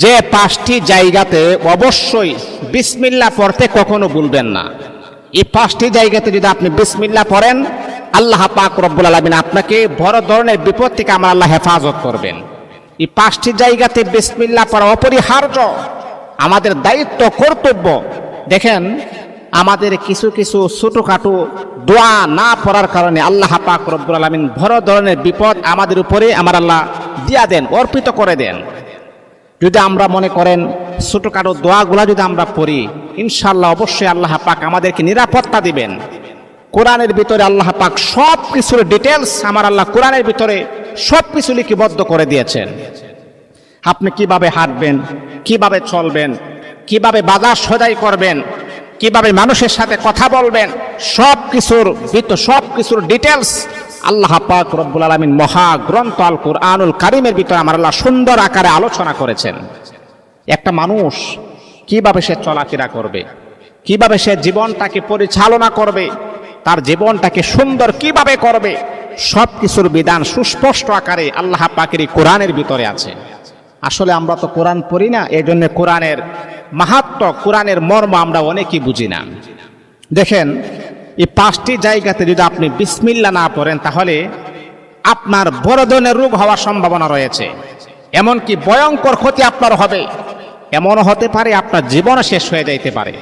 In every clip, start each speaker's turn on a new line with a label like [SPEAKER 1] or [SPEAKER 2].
[SPEAKER 1] যে পাঁচটি জায়গাতে অবশ্যই বিসমিল্লা পড়তে কখনো ভুলবেন না। এই পাঁচটি জায়গাতে যদি আপনি বিসমিল্লা পড়েন, আল্লাহ পাক রব্বুল আলমিন আপনাকে বড় ধরনের বিপদ থেকে আমার আল্লাহ হেফাজত করবেন। এই পাঁচটি জায়গাতে বিসমিল্লা পড়া অপরিহার্য। আমাদের দায়িত্ব, কর্তব্য। দেখেন, আমাদের কিছু কিছু ছোটোখাটো দোয়া না পড়ার কারণে আল্লাহ পাক রব্বুল আলমিন বড় ধরনের বিপদ আমাদের উপরে আমার আল্লাহ দিয়া দেন, অর্পিত করে দেন। যদি আমরা মনে করেন ছোটোখাটো দোয়াগুলা যদি আমরা পড়ি ইনশাল্লাহ অবশ্যই আল্লাহ পাক আমাদেরকে নিরাপত্তা দিবেন। কোরআনের ভিতরে আল্লাহ পাক সব কিছুর ডিটেলস আমার আল্লাহ কোরআনের ভিতরে সব কিছু লিপিবদ্ধ করে দিয়েছেন। আপনি কীভাবে হাঁটবেন, কীভাবে চলবেন, কীভাবে বাজার সদাই করবেন, কীভাবে মানুষের সাথে কথা বলবেন সব কিছুর ভিতর সব কিছুর ডিটেলস আল্লাহ পাক রব্বুল আলমিন মহা গ্রন্থ আল কুরআনুল কারিমের ভিতরে আমার আল্লাহ সুন্দর আকারে আলোচনা করেছেন। একটা মানুষ কীভাবে সে চলাফেরা করবে? কীভাবে সে জীবনটাকে পরিচালনা করবে? তার জীবনটাকে সুন্দর কীভাবে করবে? সব কিছুর বিধান সুস্পষ্ট আকারে আল্লাহ পাকের এই কোরআনের ভিতরে আছে। আসলে আমরা তো কোরআন পড়ি না এই জন্য কোরআনের মাহাত্ম কোরআনের মর্ম আমরা অনেকেই বুঝি না। দেখেন এই পাঁচটি জায়গাতে যদি আপনি বিসমিল্লা না পড়েন, তাহলে আপনার বড় ধরনের রোগ হওয়ার সম্ভাবনা রয়েছে। এমনকি ভয়ঙ্কর ক্ষতি আপনার হবে। এমনও হতে পারে আপনার জীবন শেষ হয়ে যাইতে পারে।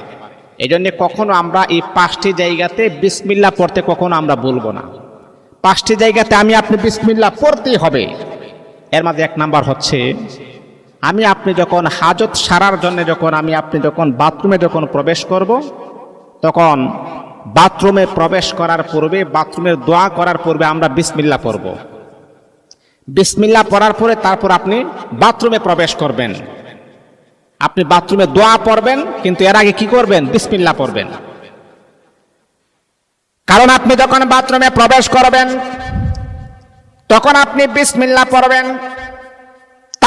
[SPEAKER 1] এই জন্য কখনো আমরা এই পাঁচটি জায়গাতে বিসমিল্লা পড়তে কখনো আমরা বলব না। পাঁচটি জায়গাতে আমি আপনি বিসমিল্লা পড়তেই হবে। এর মাঝে এক নাম্বার হচ্ছে, আমি আপনি যখন হাজত সারার জন্য যখন আমি আপনি যখন বাথরুমে যখন প্রবেশ করব, তখন বাথরুমে প্রবেশ করার পূর্বে বাথরুমের দোয়া করার পূর্বে আমরা বিসমিল্লা পড়ব। বিসমিল্লা পড়ার পরে তারপর আপনি বাথরুমে প্রবেশ করবেন। আপনি বাথরুমে দোয়া পড়বেন, কিন্তু এর আগে কি করবেন? বিসমিল্লা পড়বেন। কারণ আপনি যখন বাথরুমে প্রবেশ করবেন, তখন আপনি বিসমিল্লা পড়বেন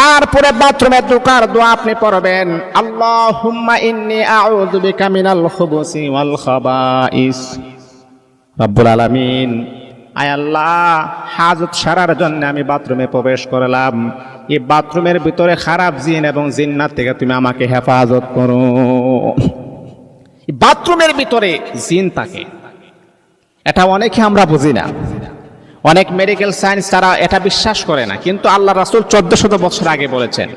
[SPEAKER 1] তারপরে বাথরুমে ঢোকার দোয়া আপনি পড়বেন। আল্লাহুম্মা ইন্নী আউযু বিকা মিনাল খুবুসি ওয়াল খাবাইস। রব্বুল আলামিন, আয় আল্লাহ, হাজত সারার জন্য আমি বাথরুমে প্রবেশ করলাম। এই বাথরুমের ভিতরে খারাপ জিন এবং জিন্নাত থেকে তুমি আমাকে হেফাজত করো। বাথরুমের ভিতরে জিন থাকে। এটা অনেকে আমরা বুঝি না। অনেক মেডিকেল সায়েন্স তারা এটা বিশ্বাস করে না। কিন্তু আল্লাহ রাসুল চোদ্দ শত বছর আগে বলেছেন,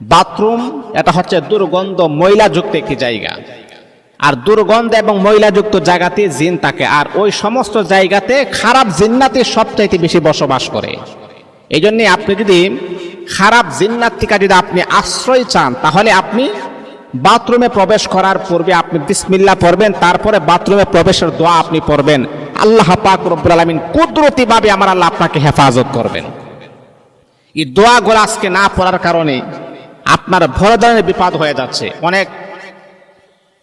[SPEAKER 1] বাথরুম এটা হচ্ছে দুর্গন্ধ ময়লাযুক্ত একটি জায়গা। আর দুর্গন্ধ এবং ময়লাযুক্ত জায়গাতে জিন থাকে। আর ওই সমস্ত জায়গাতে খারাপ জিন্নাতে সবচাইতে বেশি বসবাস করে। এই জন্যে আপনি যদি খারাপ জিন্নাত থেকে যদি আপনি আশ্রয় চান, তাহলে আপনি বাথরুমে প্রবেশ করার পূর্বে আপনি বিসমিল্লা পড়বেন, তারপরে বাথরুমে প্রবেশের দোয়া আপনি পড়বেন। আল্লাহ পাক রব্বুল আলমিন কুদরতিভাবে আমার আল্লাহ আপনাকে হেফাজত করবেন। এই দোয়াগুলো আজকে না পড়ার কারণে আপনার বড় ধরনের বিপদ হয়ে যাচ্ছে। অনেক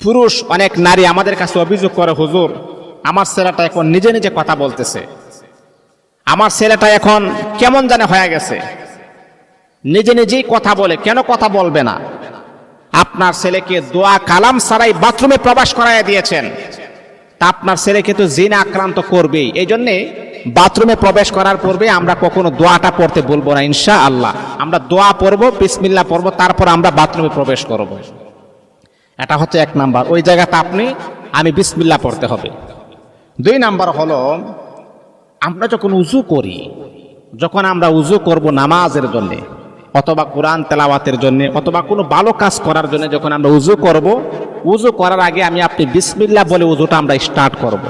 [SPEAKER 1] পুরুষ, অনেক নারী আমাদের কাছে অভিযোগ করে, হুজুর, আমার ছেলেটা এখন নিজে নিজে কথা বলতেছে। আমার ছেলেটা এখন কেমন জানে হয়ে গেছে। নিজে নিজেই কথা বলে, কেন কথা বলবে না? আপনার ছেলেকে দোয়া, কালাম ছাড়াই বাথরুমে প্রবেশ করাইয়া দিয়েছেন। তা আপনার ছেলেকে তো জিন আক্রান্ত করবেই। এই জন্যে বাথরুমে প্রবেশ করার পূর্বে আমরা কখনো দোয়াটা পড়তে বলব না ইনশা আল্লাহ আমরা দোয়া পড়ব বিসমিল্লা পড়ব, তারপর আমরা বাথরুমে প্রবেশ করব। এটা হচ্ছে এক নাম্বার। ওই জায়গাতে আপনি, আমি বিসমিল্লা পড়তে হবে। দুই নাম্বার হলো, আমরা যখন উজু করি, যখন আমরা উজু করব নামাজের জন্যে অথবা কোরআন তেলাওয়াতের জন্য অথবা কোনো ভালো কাজ করার জন্য যখন আমরা উজু করব, উজু করার আগে আমি আপনি বিসমিল্লা বলে উজুটা আমরা স্টার্ট করব।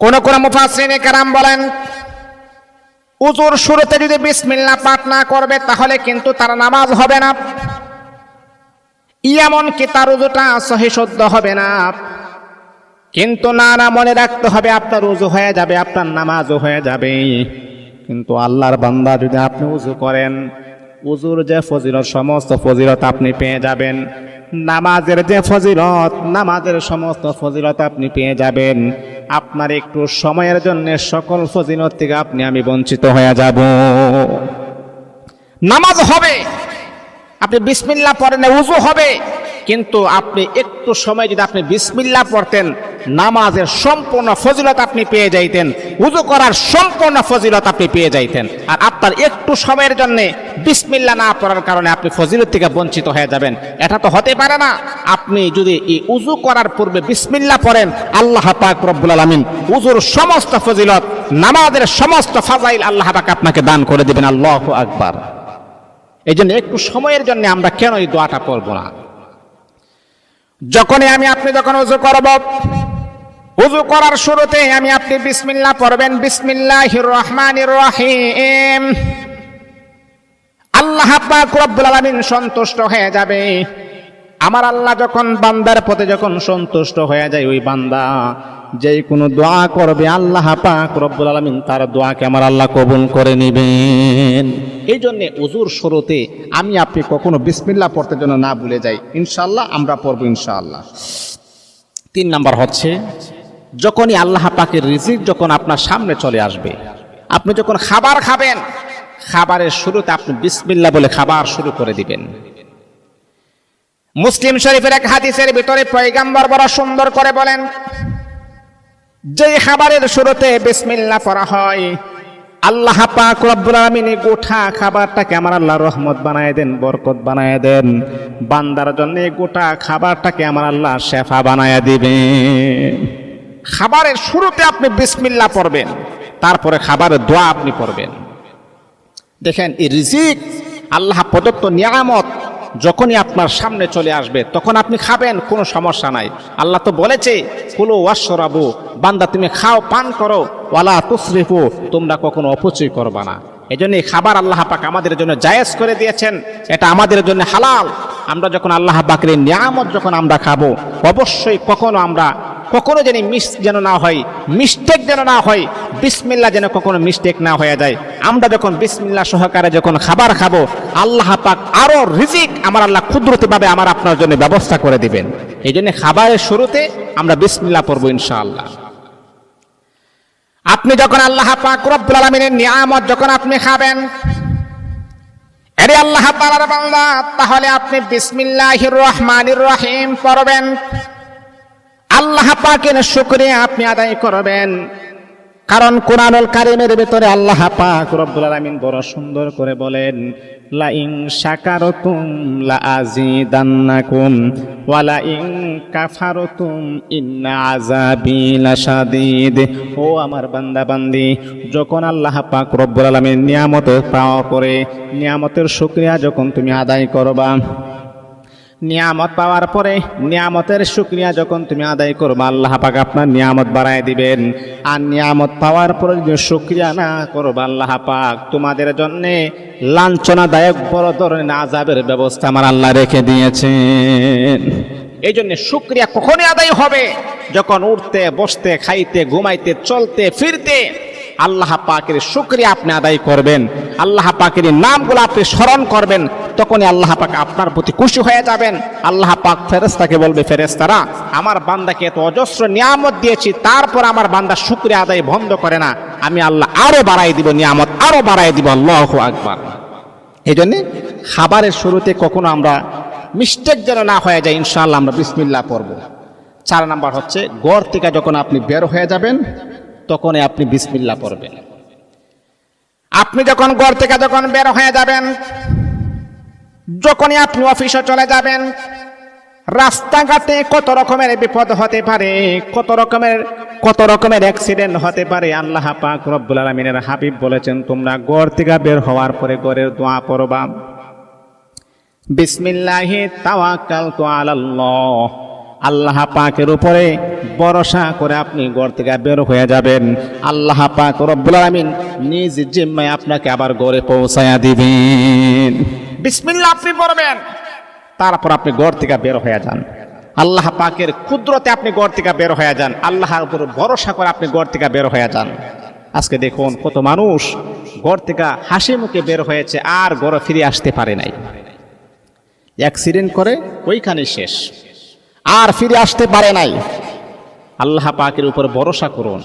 [SPEAKER 1] কোন কোন মুফাসরিনে কারাম বলেন, উজুর শুরুতে যদি বিসমিল্লা পাঠ না করবে তাহলে কিন্তু তার নামাজ হবে না। এমন কি তার উজুটা সহি শুদ্ধ হবে না। কিন্তু না না মনে রাখতে হবে আপনার উজু হয়ে যাবে, আপনার নামাজও হয়ে যাবে। কিন্তু আল্লাহর বান্দা যদি আপনি উজু করেন উজুর যে ফজিলত, সমস্ত ফজিলত আপনি পেয়ে যাবেন। নামাজের যে ফজিলত, নামাজের সমস্ত ফজিলত আপনি পেয়ে যাবেন। আপনার একটু সময়ের জন্য সকল ফজিলত থেকে আপনি আমি বঞ্চিত হয়ে যাব। নামাজ হবে। আপনি বিসমিল্লা পড়েন উজু হবে। কিন্তু আপনি একটু সময় যদি আপনি বিসমিল্লা পড়তেন, নামাজের সম্পূর্ণ ফজিলত আপনি পেয়ে যাইতেন, উজু করার সম্পূর্ণ ফজিলত আপনি পেয়ে যাইতেন। আর আপনার একটু সময়ের জন্য বিসমিল্লা না পড়ার কারণে আপনি ফজিলত থেকে বঞ্চিত হয়ে যাবেন। এটা তো হতে পারে না। আপনি যদি এই উজু করার পূর্বে বিসমিল্লা পড়েন, আল্লাহ পাক রব্বুল আলামিন উজুর সমস্ত ফজিলত, নামাজের সমস্ত ফাজাইল আল্লাহ পাক আপনাকে দান করে দিবেন। আল্লাহু আকবার। এই জন্য একটু সময়ের জন্য আমরা কেন এই দোয়াটা পড়ব না? যখনই আমি আপনি যখন উজু করব, উজু করার শুরুতে আমি আপনি বিসমিল্লা পড়বেন, বিসমিল্লাহির রহমানির রহিম। আল্লাহ পাক রব্বুল সন্তুষ্ট হয়ে যাবে। আমার আল্লাহ যখন বান্দার পথে যখন সন্তুষ্ট হয়ে যায়, ওই বান্দা যেই কোনো দোয়া করবে, আল্লাহ পাক রব্বুল আলামিন তার দোয়াকে আমার আল্লাহ কবুল করে নেবেন। এই জন্য উজুর শুরুতে আমি আপনি কখনো বিসমিল্লাহ পড়তে যেন না ভুলে যাই। ইনশাল্লাহ আমরা পড়ব ইনশাআল্লাহ। তিন নাম্বার হচ্ছে, যখনই আল্লাহ পাকের রিজিক যখন আপনার সামনে চলে আসবে, আপনি যখন খাবার খাবেন, খাবারের শুরুতে আপনি বিসমিল্লাহ বলে খাবার শুরু করে দিবেন। মুসলিম শরীফের এক হাদিসের ভিতরে পয়গাম্বর বড় সুন্দর করে বলেন যে খাবারের শুরুতে বিসমিল্লাহ পড়া হয় আল্লাহ পাক রব্বুল আলামিন এই গোটা খাবারটাকে আমার আল্লাহ রহমত বানায় দেন, বরকত বানায় দেন। বান্দার জন্য এই গোটা খাবারটাকে আমার আল্লাহ শেফা বানায় দিবেন খাবারের শুরুতে আপনি বিসমিল্লা পড়বেন, তারপরে খাবারের দোয়া আপনি পড়বেন। দেখেন এই রিজিক আল্লাহ প্রদত্ত নিয়ামত যখনই আপনার সামনে চলে আসবে, তখন আপনি খাবেন, কোনো সমস্যা নাই। আল্লাহ তো বলেছে, কুলো ওয়াশরাবু, বান্দা তুমি খাও, পান করো, ওয়ালা তুসরিফু, তোমরা কখনো অপচয় করবা না। এই জন্য খাবার আল্লাহ পাক আমাদের জন্য জায়েজ করে দিয়েছেন, এটা আমাদের জন্য হালাল। আমরা যখন আল্লাহ পাকের নিয়ামত যখন আমরা খাব, অবশ্যই কখনো আমরা কখনো যেন মিস যেন না হয় মিস্টেক যেন না হয় বিসমিল্লা যেন কখনো মিস্টেক না হয়ে যায়। আমরা যখন বিসমিল্লা সহকারে যখন খাবার খাব, আল্লাহ পাক আরও রিজিক আমার আল্লাহ ক্ষুদ্রতিভাবে আমার আপনার জন্য ব্যবস্থা করে দিবেন। এই জন্য খাবারের শুরুতে আমরা বিসমিল্লা পড়ব ইনশাআল্লাহ। আপনি যখন আল্লাহ পাক রব্বুল আলামিনের নিয়ামত যখন আপনি খাবেন আরে আল্লাহ তাহলে আপনি বিসমিল্লাহির রহমানির রহিম পড়বেন। আল্লাহ পাকের শুকরিয়া আপনি আদায় করবেন। কারণ কোরআনুল কারিমের ভিতরে আল্লাহ পাক রব্বুল আলামিন বড় সুন্দর করে বলেন লা ইন শাকারতুম লা আযীদান্নাকুম ওয়া লা ইন কাফারতুম ইন্না আযাবি লাশাদীদ। ও আমার বান্দা বান্দি যখন আল্লাহ পাক রব্বুল আলামিন নিয়ামত পাওয়ার পরে নিয়ামতের শুকরিয়া যখন তুমি আদায় করবা নিয়ামত পাওয়ার পরে নিয়ামতের শুক্রিয়া যখন তুমি আদায় করবে, আল্লাহ পাক আপনার নিয়ামত বাড়ায় দিবেন। আর নিয়ামত পাওয়ার পরে যদি শুক্রিয়া না করবে, আল্লাহ পাক তোমাদের জন্যে লাঞ্ছনাদায়ক বড় ধরনের আজাবের ব্যবস্থা আমার আল্লাহ রেখে দিয়েছেন। এই জন্য শুক্রিয়া কখনই আদায় হবে। যখন উঠতে, বসতে, খাইতে, ঘুমাইতে, চলতে, ফিরতে আল্লাহ পাকের শুক্রিয়া আপনি আদায় করবেন। আল্লাহ পাকের নামগুলো আপনি স্মরণ করবেন। তখনই আল্লাহ পাক আপনার প্রতি খুশি হয়ে যাবেন। আল্লাহ পাক ফেরেস্তাকে বলবে ফেরেস্তারা আমার বান্দাকে এত অজস্র নিয়ামত দিয়েছি, তারপর আমার বান্দা শুক্রিয়া আদায় বন্ধ করে না। আমি আল্লাহ আরও বাড়াই দিব, নিয়ামত আরও বাড়াই দিব। আল্লাহ আকবার। এই জন্যে খাবারের শুরুতে কখনো আমরা মিস্টেক যেন না হয়ে যায়, ইনশাআল্লাহ আমরা বিসমিল্লাহ পড়ব। চার নাম্বার হচ্ছে, গড় থেকে যখন আপনি বের হয়ে যাবেন, তখনই আপনি বিসমিল্লাহ পড়বেন। আপনি যখন গড় থেকে যখন বের হয়ে যাবেন যখনই আপনি অফিসে চলে যাবেন, রাস্তাঘাটে কত রকমের বিপদ হতে পারে, কত রকমের কত রকমের অ্যাক্সিডেন্ট হতে পারে, আল্লাহ পাক রব্বুল আলমিনের হাবিব বলেছেন, তোমরা গড় থেকে বের হওয়ার পরে গড়ের দোয়া পড়বা। বিসমিল্লাহি তাওয়াক্কালতু আলাল্লাহ। আল্লাহ পাকের উপরে ভরসা করে আপনি ঘর থেকে বের হয়ে যাবেন। আল্লাহ পাক রব্বুল আলামিন নিজ জিম্মায় আপনাকে আবার ঘরে পৌঁছায়া দিবেন। বিসমিল্লাহ আপনি পড়বেন। তারপর আপনি ঘর থেকে বের হয়ে যান। আল্লাহ পাকের ক্ষুদ্রতে আপনি ঘর থেকে বের হয়ে যান। আল্লাহর উপর ভরসা করে আপনি ঘর থেকে বের হয়ে যান। আজকে দেখুন কত মানুষ ঘর থেকে হাসি মুখে বের হয়েছে, আর ঘরে ফিরে আসতে পারে নাই। অ্যাক্সিডেন্ট করে ওইখানে শেষ। আর ফিরে আসতে পারে নাই। আল্লাহ পাকের উপর ভরসা করুন।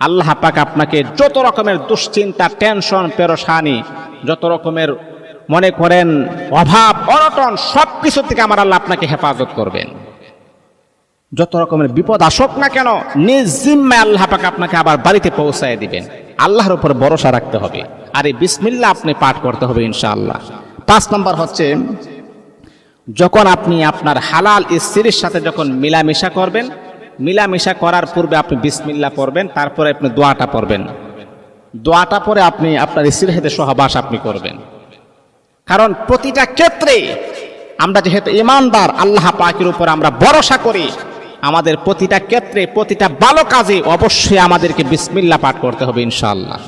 [SPEAKER 1] আল্লাহ পাক আপনাকে যত রকমের দুশ্চিন্তা, টেনশন পেরোসানি যত রকমের মনে করেন, অভাব, অনটন সব কিছু থেকে আমার আল্লাহ আপনাকে হেফাজত করবেন। যত রকমের বিপদ আসুক না কেন, নিজ জিম্মায় আল্লাহ পাক আপনাকে আবার বাড়িতে পৌঁছায় দিবেন। আল্লাহর উপর ভরসা রাখতে হবে। আর এই বিসমিল্লা আপনি পাঠ করতে হবে ইনশাআল্লাহ। পাঁচ নম্বর হচ্ছে, যখন আপনি আপনার হালাল স্ত্রীর সাথে যখন মিলামেশা করবেন, মিলামেশা করার পূর্বে আপনি বিসমিল্লা পড়বেন, তারপরে আপনি দোয়াটা পড়বেন। দোয়াটা পরে আপনি আপনার স্ত্রীর সাথে সহবাস আপনি করবেন। কারণ প্রতিটা ক্ষেত্রে আমরা যেহেতু ইমানদার, আল্লাহ পাকের উপর আমরা ভরসা করি, আমাদের প্রতিটা ক্ষেত্রে প্রতিটা ভালো কাজে অবশ্যই আমাদেরকে বিসমিল্লা পাঠ করতে হবে ইনশাআল্লাহ।